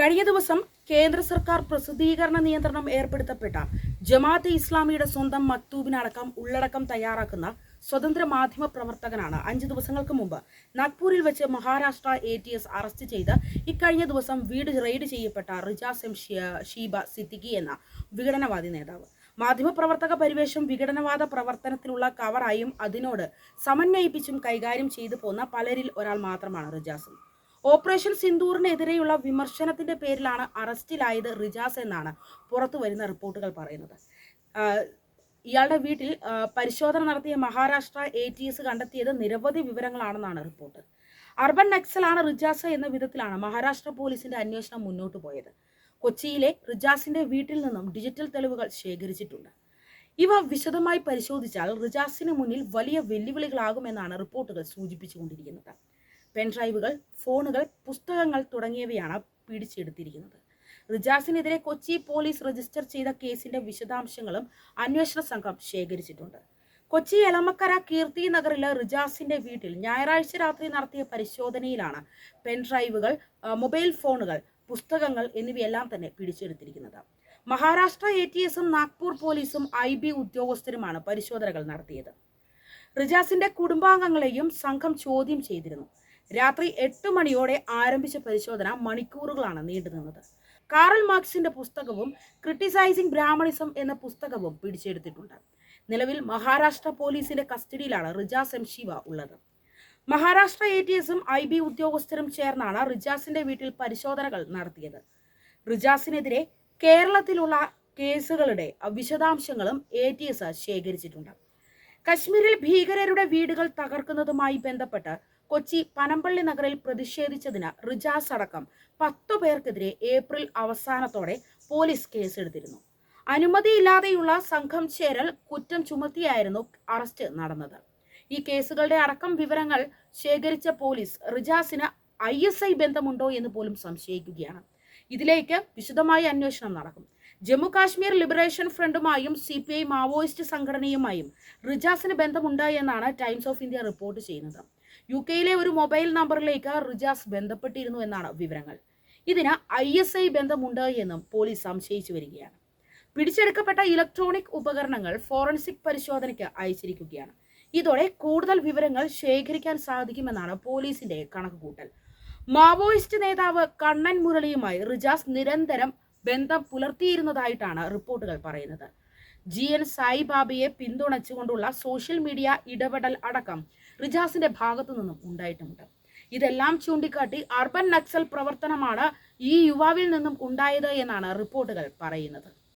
കഴിഞ്ഞ ദിവസം കേന്ദ്ര സർക്കാർ പ്രസിദ്ധീകരണ നിയന്ത്രണം ഏർപ്പെടുത്തപ്പെട്ട ജമാഅത്തെ ഇസ്ലാമിയുടെ സ്വന്തം മക്തൂബിനടക്കം ഉള്ളടക്കം തയ്യാറാക്കുന്ന സ്വതന്ത്ര മാധ്യമ പ്രവർത്തകനാണ് അഞ്ചു ദിവസങ്ങൾക്ക് മുമ്പ് നാഗ്പൂരിൽ വെച്ച് Maharashtra A T S arrest ചെയ്ത് ഇക്കഴിഞ്ഞ ദിവസം വീട് റെയ്ഡ് ചെയ്യപ്പെട്ട റിജാസ് എം ഷീബ സിദ്ദിഖി എന്ന വിഘടനവാദി നേതാവ്. മാധ്യമപ്രവർത്തക പരിവേഷം വിഘടനവാദ പ്രവർത്തനത്തിലുള്ള കവറായും അതിനോട് സമന്വയിപ്പിച്ചും കൈകാര്യം ചെയ്തു പോന്ന പലരിൽ ഒരാൾ മാത്രമാണ് റിജാസും ഓപ്പറേഷൻ സിന്ദൂറിനെതിരെയുള്ള വിമർശനത്തിന്റെ പേരിലാണ് അറസ്റ്റിലായത് റിജാസ് എന്നാണ് പുറത്തു വരുന്ന റിപ്പോർട്ടുകൾ പറയുന്നത്. ഇയാളുടെ വീട്ടിൽ പരിശോധന നടത്തിയ മഹാരാഷ്ട്ര എ ടി എസ് കണ്ടെത്തിയത് നിരവധി വിവരങ്ങളാണെന്നാണ് റിപ്പോർട്ട്. അർബൻ നക്സലാണ് റിജാസ് എന്ന വിധത്തിലാണ് മഹാരാഷ്ട്ര പോലീസിന്റെ അന്വേഷണം മുന്നോട്ട് പോയത്. കൊച്ചിയിലെ റിജാസിന്റെ വീട്ടിൽ നിന്നും ഡിജിറ്റൽ തെളിവുകൾ ശേഖരിച്ചിട്ടുണ്ട്. ഇവ വിശദമായി പരിശോധിച്ചാൽ റിജാസിന് മുന്നിൽ വലിയ വെല്ലുവിളികളാകുമെന്നാണ് റിപ്പോർട്ടുകൾ സൂചിപ്പിച്ചുകൊണ്ടിരിക്കുന്നത്. പെൻഡ്രൈവുകൾ ഫോണുകൾ പുസ്തകങ്ങൾ തുടങ്ങിയവയാണ് പിടിച്ചെടുത്തിരിക്കുന്നത്. റിജാസിനെതിരെ കൊച്ചി പോലീസ് രജിസ്റ്റർ ചെയ്ത കേസിന്റെ വിശദാംശങ്ങളും അന്വേഷണ സംഘം ശേഖരിച്ചിട്ടുണ്ട്. കൊച്ചി എളമക്കര കീർത്തി നഗറിലെ റിജാസിന്റെ വീട്ടിൽ ഞായറാഴ്ച രാത്രി നടത്തിയ പരിശോധനയിലാണ് പെൻഡ്രൈവുകൾ മൊബൈൽ ഫോണുകൾ പുസ്തകങ്ങൾ എന്നിവയെല്ലാം തന്നെ പിടിച്ചെടുത്തിരിക്കുന്നത്. മഹാരാഷ്ട്ര എ ടി എസും നാഗ്പൂർ പോലീസും ഐ ബി ഉദ്യോഗസ്ഥരുമാണ് പരിശോധനകൾ നടത്തിയത്. റിജാസിന്റെ കുടുംബാംഗങ്ങളെയും സംഘം ചോദ്യം ചെയ്തിരുന്നു. രാത്രി എട്ട് മണിയോടെ ആരംഭിച്ച പരിശോധന മണിക്കൂറുകളാണ് നീണ്ടുനിന്നത് കാറൽ മാർക്സിന്റെ പുസ്തകവും ക്രിട്ടിസൈസിംഗ് ബ്രാഹ്മണിസം എന്ന പുസ്തകവും പിടിച്ചെടുത്തിട്ടുണ്ട്. നിലവിൽ മഹാരാഷ്ട്ര പോലീസിന്റെ കസ്റ്റഡിയിലാണ് റിജാസ് എം ശിവ ഉള്ളത്. മഹാരാഷ്ട്ര എ ടി എസും ഐ ബി ഉദ്യോഗസ്ഥരും ചേർന്നാണ് റിജാസിന്റെ വീട്ടിൽ പരിശോധനകൾ നടത്തിയത്. റിജാസിനെതിരെ കേരളത്തിലുള്ള കേസുകളുടെ വിശദാംശങ്ങളും എ ടി എസ് ശേഖരിച്ചിട്ടുണ്ട്. കശ്മീരിൽ ഭീകരരുടെ വീടുകൾ തകർക്കുന്നതുമായി ബന്ധപ്പെട്ട് കൊച്ചി പനമ്പള്ളി നഗറിൽ പ്രതിഷേധിച്ചതിന് റിജാസ് അടക്കം പത്തു പേർക്കെതിരെ ഏപ്രിൽ അവസാനത്തോടെ പോലീസ് കേസെടുത്തിരുന്നു. അനുമതിയില്ലാതെയുള്ള സംഘം ചേരൽ കുറ്റം ചുമത്തിയായിരുന്നു അറസ്റ്റ് നടന്നത്. ഈ കേസുകളുടെ അടക്കം വിവരങ്ങൾ ശേഖരിച്ച പോലീസ് റിജാസിന് ഐ ബന്ധമുണ്ടോ എന്ന് പോലും സംശയിക്കുകയാണ്. ഇതിലേക്ക് വിശദമായ അന്വേഷണം നടക്കും. ജമ്മു കാശ്മീർ ലിബറേഷൻ ഫ്രണ്ടുമായും സി പി ഐ മാവോയിസ്റ്റ് സംഘടനയുമായും റിജാസിന് ബന്ധമുണ്ട് എന്നാണ് ടൈംസ് ഓഫ് ഇന്ത്യ റിപ്പോർട്ട് ചെയ്യുന്നത്. യു കെയിലെ ഒരു മൊബൈൽ നമ്പറിലേക്ക് റിജാസ് ബന്ധപ്പെട്ടിരുന്നു എന്നാണ് വിവരങ്ങൾ. ഇതിന് ഐ എസ് ഐ ബന്ധമുണ്ട് എന്നും പോലീസ് സംശയിച്ചു വരികയാണ്. പിടിച്ചെടുക്കപ്പെട്ട ഇലക്ട്രോണിക് ഉപകരണങ്ങൾ ഫോറൻസിക് പരിശോധനയ്ക്ക് അയച്ചിരിക്കുകയാണ്. ഇതോടെ കൂടുതൽ വിവരങ്ങൾ ശേഖരിക്കാൻ സാധിക്കുമെന്നാണ് പോലീസിന്റെ കണക്കുകൂട്ടൽ. മാവോയിസ്റ്റ് നേതാവ് കണ്ണൻ മുരളിയുമായി റിജാസ് നിരന്തരം ബന്ധം പുലർത്തിയിരുന്നതായിട്ടാണ് റിപ്പോർട്ടുകൾ പറയുന്നത്. ജി എൻ സായിബാബയെ പിന്തുണച്ചുകൊണ്ടുള്ള സോഷ്യൽ മീഡിയ ഇടപെടൽ അടക്കം റിജാസിന്റെ ഭാഗത്തു നിന്നും ഉണ്ടായിട്ടുമുണ്ട് ഇതെല്ലാം ചൂണ്ടിക്കാട്ടി അർബൻ നക്സൽ പ്രവർത്തനമാണ് ഈ യുവാവിൽ നിന്നും ഉണ്ടായത് എന്നാണ് റിപ്പോർട്ടുകൾ പറയുന്നത്.